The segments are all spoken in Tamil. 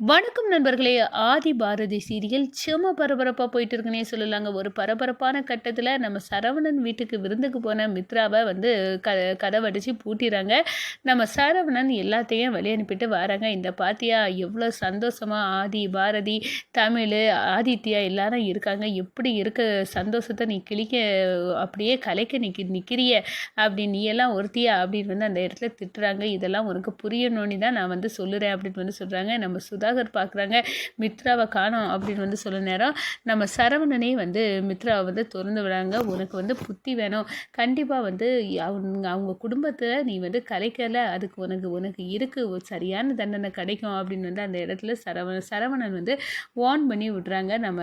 வணக்கம் நண்பர்களே. ஆதி பாரதி சீரியல் செம பரபரப்பாக போயிட்டு இருக்குன்னே சொல்லலாங்க. ஒரு பரபரப்பான கட்டத்தில் நம்ம சரவணன் வீட்டுக்கு விருந்துக்கு போன மித்ராவை வந்து க கதவடிச்சு பூட்டிடுறாங்க நம்ம சரவணன் எல்லாத்தையும் வழி அனுப்பிட்டு வராங்க. இந்த பாத்தியா எவ்வளோ சந்தோஷமாக ஆதி பாரதி தமிழ் ஆதித்யா எல்லாரும் இருக்காங்க. எப்படி இருக்க சந்தோஷத்தை நீ கிளிக்க அப்படியே கலைக்க நிற்க நிற்கிறிய அப்படி நீ எல்லாம் ஒருத்தியா? அப்படின்னு வந்து அந்த இடத்துல திட்டுறாங்க. இதெல்லாம் உனக்கு புரியணும்னு தான் நான் வந்து சொல்லுறேன் அப்படின்னு வந்து சொல்கிறாங்க நம்ம சுதா சுதாகர் பார்க்குறாங்க மித்ராவை காணோம் அப்படின்னு வந்து சொல்ல நேரம். நம்ம சரவணனே வந்து மித்ராவை வந்து திறந்து விடாங்க உனக்கு வந்து புத்தி வேணும். கண்டிப்பாக வந்து அவங்க அவங்க குடும்பத்தில் நீ வந்து கலைக்கலை. அதுக்கு உனக்கு உனக்கு இருக்குது சரியான தண்டனை கிடைக்கும் அப்படின்னு வந்து அந்த இடத்துல சரவண சரவணன் வந்து வார்ன் பண்ணி விட்றாங்க. நம்ம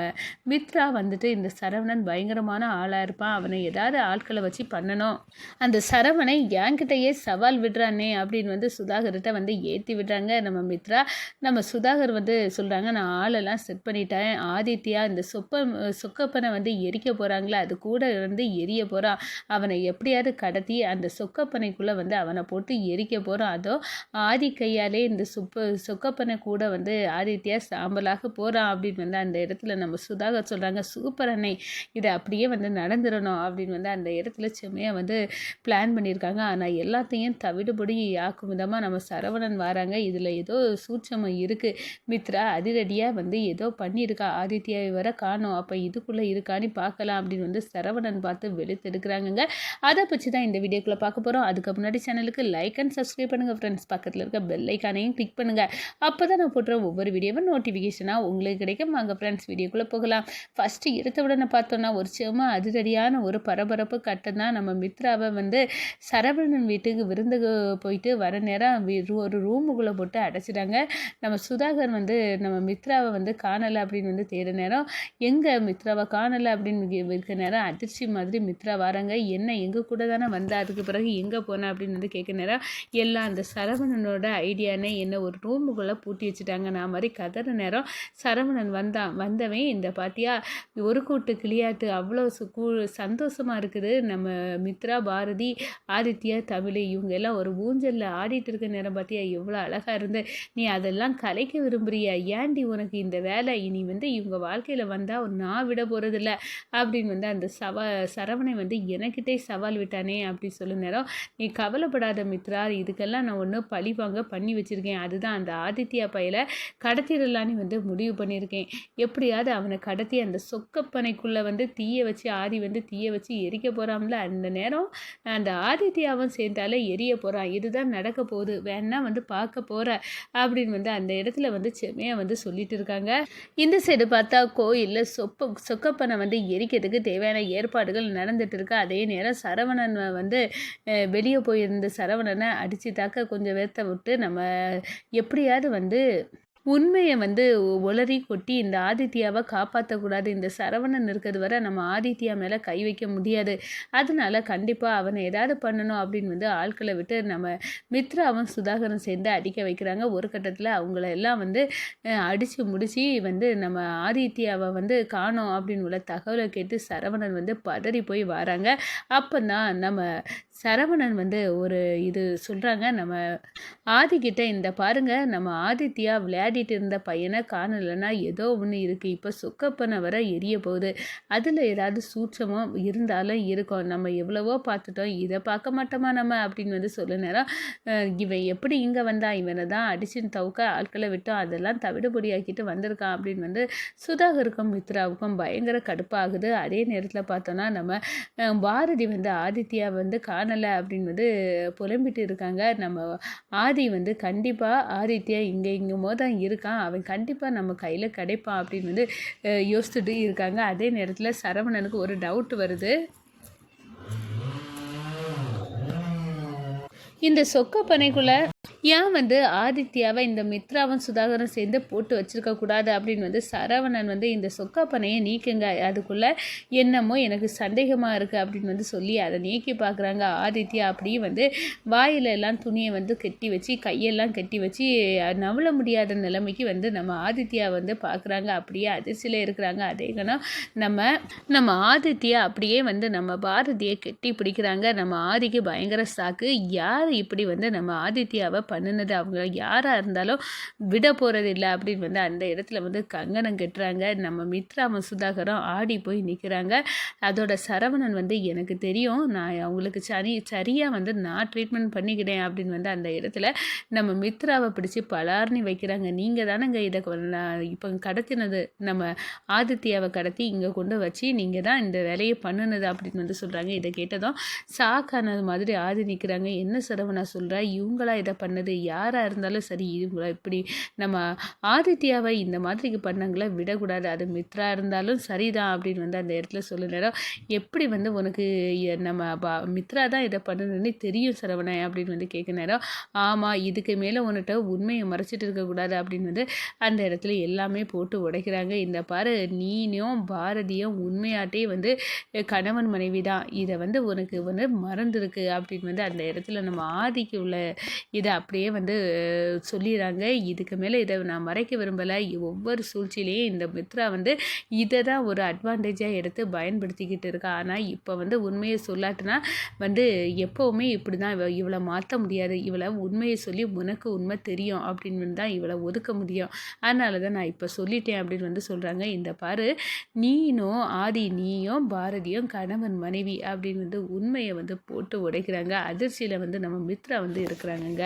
மித்ரா வந்துட்டு இந்த சரவணன் பயங்கரமான ஆளாக இருப்பான். அவனை ஏதாவது ஆட்களை வச்சு பண்ணணும். அந்த சரவணை என்கிட்டயே சவால் விடுறானே அப்படின்னு வந்து சுதாகர்கிட்ட வந்து ஏற்றி விடுறாங்க. நம்ம மித்ரா நம்ம சுதா சுதாகர் வந்து சொல்கிறாங்க நான் ஆளெல்லாம் செட் பண்ணிட்டேன். ஆதித்யா இந்த சொப்ப சொக்கப்பனை வந்து எரிக்க போகிறாங்களே அது கூட வந்து எரிய போகிறான் அவனை எப்படியாவது கடத்தி அந்த சொக்கப்பனைக்குள்ளே வந்து அவனை போட்டு எரிக்க போகிறான் அதோ ஆதி கையாலே இந்த சொப்ப சொக்கப்பனை கூட வந்து ஆதித்யா சாம்பலாக போகிறான் அப்படின்னு வந்து அந்த இடத்துல நம்ம சுதாகர் சொல்கிறாங்க சூப்பர் அன்னை இதை அப்படியே வந்து நடந்துடணும் அப்படின்னு வந்து அந்த இடத்துல செம்மையாக வந்து பிளான் பண்ணியிருக்காங்க. ஆனால் எல்லாத்தையும் தவிடுபடி ஆக்கும் விதமாக நம்ம சரவணன் வராங்க. இதில் ஏதோ சூட்சமம் இருக்குது மித்ரா அதிரடியாக வந்து ஏதோ பண்ணியிருக்கா? ஆதித்யாவை வர காணும். அப்போ இதுக்குள்ளே இருக்கான்னு பார்க்கலாம் அப்படின்னு வந்து சரவணன் பார்த்து வெளுத்தெடுக்கிறாங்கங்க. அதை பற்றி தான் இந்த வீடியோக்குள்ளே பார்க்க போகிறோம் அதுக்கு முன்னாடி சேனலுக்கு லைக் அண்ட் சப்ஸ்கிரைப் பண்ணுங்கள் ஃப்ரெண்ட்ஸ் பக்கத்தில் இருக்க பெல் ஐக்கானையும் கிளிக் பண்ணுங்கள் அப்போ தான் நான் போடுற ஒவ்வொரு வீடியோவும் நோட்டிஃபிகேஷனாக உங்களுக்கு கிடைக்கும். வாங்க ஃப்ரெண்ட்ஸ் வீடியோக்குள்ளே போகலாம். ஃபஸ்ட்டு எடுத்த உடனே பார்த்தோன்னா ஒரு சும்மா அதிரடியான ஒரு பரபரப்பு கட்டம் தான் நம்ம மித்ராவை வந்து சரவணன் வீட்டுக்கு விருந்துக்கு போயிட்டு வர நேரம் ஒரு ரூமுக்குள்ளே போட்டு அடைச்சிட்டாங்க. நம்ம சுதா சுதாகர் வந்து நம்ம மித்ராவை வந்து காணலை அப்படின்னு வந்து தேட நேரம் எங்கே மித்ராவை காணலை அப்படின்னு இருக்க நேரம் அதிர்ச்சி மாதிரி மித்ரா வராங்க. என்ன எங்கள் கூட தானே வந்தா? அதுக்கு பிறகு எங்கே போனா? அப்படின்னு வந்து கேட்க நேரம் எல்லாம் அந்த சரவணனோட ஐடியானே என்ன ஒரு ரூமுக்குள்ளே பூட்டி வச்சுட்டாங்க. நான் மாதிரி கதற நேரம் சரவணன் வந்தான் வந்தவன் இந்த பாத்தியா ஒரு கூட்டு கிளியாட்டு அவ்வளோ கூ சந்தோஷமாக இருக்குது. நம்ம மித்ரா பாரதி ஆதித்யா தமிழ் இவங்க எல்லாம் ஒரு ஊஞ்சலில் ஆடிட்டு இருக்க நேரம் பார்த்தியா எவ்வளோ அழகாக இருந்து நீ அதெல்லாம் கலைக்க விரும்புறியா? ஏன்டி உனக்கு இந்த வேலை? இனி வந்து இவங்க வாழ்க்கையில் வந்தால் நான் விட போகிறதில்ல அப்படின்னு வந்து அந்த சவா சரவணை வந்து எனக்கிட்டே சவால் விட்டானே அப்படி சொல்லும் நேரம் நீ கவலைப்படாத மித்ரா இதுக்கெல்லாம் நான் ஒன்று பழிவாங்க பண்ணி வச்சுருக்கேன். அதுதான் அந்த ஆதித்யா பையில கடத்திடலான்னு வந்து முடிவு பண்ணியிருக்கேன். எப்படியாவது அவனை கடத்தி அந்த சொக்கப்பனைக்குள்ளே வந்து தீய வச்சு ஆதி வந்து தீய வச்சு எரிக்க போகிறான்ல அந்த நேரம் அந்த ஆதித்யாவும் சேர்ந்தாலே எரிய போகிறான் இதுதான் நடக்க போகுது. வேணா வந்து பார்க்க போகிற அப்படின்னு வந்து அந்த இடத்துல வந்து செம்மையாக வந்து சொல்லிட்டு இருக்காங்க. இந்த சைடு பார்த்தா கோயிலில் சொப்ப சொக்கப்பனை வந்து எரிக்கிறதுக்கு தேவையான ஏற்பாடுகள் நடந்துட்டு இருக்கு. அதே நேரம் சரவணன் வந்து வெளியே போயிருந்த சரவணனை அடித்து தாக்க கொஞ்சம் வேர்த்த விட்டு நம்ம எப்படியாவது வந்து உண்மையை வந்து உளறி கொட்டி இந்த ஆதித்யாவை காப்பாற்றக்கூடாது இந்த சரவணன் இருக்கிறது வரை நம்ம ஆதித்யா மேலே கை வைக்க முடியாது. அதனால கண்டிப்பாக அவனை ஏதாவது பண்ணணும் அப்படின்னு வந்து ஆட்களை விட்டு நம்ம மித்ராவும் சுதாகரும் சேர்ந்து அடிக்க வைக்கிறாங்க. ஒரு கட்டத்தில் அவங்கள எல்லாம் வந்து அடித்து முடித்து வந்து நம்ம ஆதித்யாவை வந்து காணோம் அப்படின்னு உள்ள தகவலை கேட்டு சரவணன் வந்து பதறி போய் வராங்க. அப்போ தான் நம்ம சரவணன் வந்து ஒரு இது சொல்கிறாங்க நம்ம ஆதிக்கிட்ட இந்த பாருங்கள் நம்ம ஆதித்யா விளையாடிட்டு இருந்த பையனை காணலைன்னா ஏதோ ஒன்று இருக்குது இப்போ சொக்கப்பனை வர எரிய போகுது. அதில் ஏதாவது சூட்சமும் இருந்தாலும் இருக்கும். நம்ம எவ்வளவோ பார்த்துட்டோம். இதை பார்க்க மாட்டோமா நம்ம? அப்படின்னு வந்து சொல்ல நேரம் இவன் எப்படி இங்கே வந்தா? இவனை தான் அடிச்சுன்னு தவுக்க ஆட்களை விட்டோம். அதெல்லாம் தவிடுபடியாக்கிட்டு வந்திருக்கான் அப்படின்னு வந்து சுதாகருக்கும் மித்ராவுக்கும் பயங்கர கடுப்பாகுது. அதே நேரத்தில் பார்த்தோன்னா நம்ம பாரதி வந்து ஆதித்யா வந்து காண காணலை அப்படின்னு வந்து புலம்பிட்டு இருக்காங்க நம்ம ஆதி வந்து கண்டிப்பாக ஆதித்யா இங்கே இங்குமோ தான் இருக்கான். அவன் கண்டிப்பாக நம்ம கையில் கிடைப்பான் அப்படின்னு வந்து யோசிச்சுட்டு இருக்காங்க. அதே நேரத்தில் சரவணனுக்கு ஒரு டவுட் வருது. இந்த சொக்க பனைக்குள்ளே ஏன் வந்து ஆதித்யாவை இந்த மித்ராவும் சுதாகரும் சேர்ந்து போட்டு வச்சிருக்க கூடாது அப்படின்னு வந்து சரவணன் வந்து இந்த சொக்காப்பனையை நீக்குங்க. அதுக்குள்ளே என்னமோ எனக்கு சந்தேகமாக இருக்குது அப்படின்னு வந்து சொல்லி அதை நீக்கி பார்க்குறாங்க. ஆதித்யா அப்படியே வந்து வாயிலெல்லாம் துணியை வந்து கட்டி வச்சு கையெல்லாம் கட்டி வச்சு நவள முடியாத நிலைமைக்கு வந்து நம்ம ஆதித்யா வந்து பார்க்குறாங்க. அப்படியே அதிர்ச்சியில் இருக்கிறாங்க. அதே கணம் நம்ம நம்ம ஆதித்யா அப்படியே வந்து நம்ம பாரதியை கட்டி பிடிக்கிறாங்க. நம்ம ஆதிக்கு பயங்கர சாக்கு. யார் இப்படி வந்து நம்ம ஆதித்யாவை பண்ணினது அவங்க யாராக இருந்தாலும் விட போகிறது இல்லை அப்படின்னு வந்து அந்த இடத்துல வந்து கங்கணம் கட்டுறாங்க. நம்ம மித்ராம சுதாகரம் ஆடி போய் நிற்கிறாங்க அதோட சரவணன் வந்து எனக்கு தெரியும் நான் அவங்களுக்கு சரி சரியாக வந்து நான் ட்ரீட்மெண்ட் பண்ணிக்கிட்டேன் அப்படின்னு வந்து அந்த இடத்துல நம்ம மித்ராவை பிடிச்சி பலார்னி வைக்கிறாங்க. நீங்கள் தானேங்க இதை இப்போ கடத்தினது. நம்ம ஆதித்யாவை கடத்தி இங்கே கொண்டு வச்சு நீங்கள் தான் இந்த வேலையை பண்ணுனது அப்படின்னு வந்து சொல்கிறாங்க இதை கேட்டதும் சாக்கானது மாதிரி ஆதி நிற்கிறாங்க என்ன சரவணா சொல்கிறா இவங்களா இதை பண்ணது யாராக இருந்தாலும் சரி இவங்கள இப்படி நம்ம ஆதித்யாவை இந்த மாதிரிக்கு பண்ணாங்களா விடக்கூடாது. அது மித்ரா இருந்தாலும் சரிதான் அப்படின்னு வந்து அந்த இடத்துல சொல்ல நேரம் எப்படி வந்து உனக்கு நம்ம பா மித்ரா தான் இதை பண்ணணும்னு தெரியும் சரவணன் அப்படின்னு வந்து கேட்க நேரம் ஆமாம் இதுக்கு மேலே உன்கிட்ட உண்மையை மறைச்சிட்டு இருக்கக்கூடாது அப்படின்னு வந்து அந்த இடத்துல எல்லாமே போட்டு உடைக்கிறாங்க. இந்த பாரு நீனும் பாரதியும் உண்மையாட்டே வந்து கணவன் மனைவி தான். இதை வந்து உனக்கு வந்து மறந்துருக்கு அப்படின்னு வந்து அந்த இடத்துல நம்ம ஆதிக்கு உள்ள இதை அப்படியே வந்து சொல்லிடுறாங்க இதுக்கு மேலே இதை நான் மறைக்க விரும்பலை. ஒவ்வொரு சூழ்ச்சியிலையும் இந்த மித்ரா வந்து இதை தான் ஒரு அட்வான்டேஜாக எடுத்து பயன்படுத்திக்கிட்டு இருக்கா. ஆனால் இப்போ வந்து உண்மையை சொல்லாட்டினா வந்து எப்போவுமே இப்படி தான் இவளை மாற்ற முடியாது. இவளை உண்மையை சொல்லி உனக்கு உண்மை தெரியும் அப்படின்னு தான் இவளை ஒதுக்க முடியும். அதனால தான் நான் இப்போ சொல்லிட்டேன் அப்படின்னு வந்து சொல்கிறாங்க இந்த பாரு நீனும் ஆதி நீயும் பாரதியும் கணவன் மனைவி அப்படின்னு வந்து உண்மையை வந்து போட்டு உடைக்கிறாங்க. அதிர்ச்சியில் வந்து நம்ம மித்ரா வந்து இருக்கிறாங்கங்க.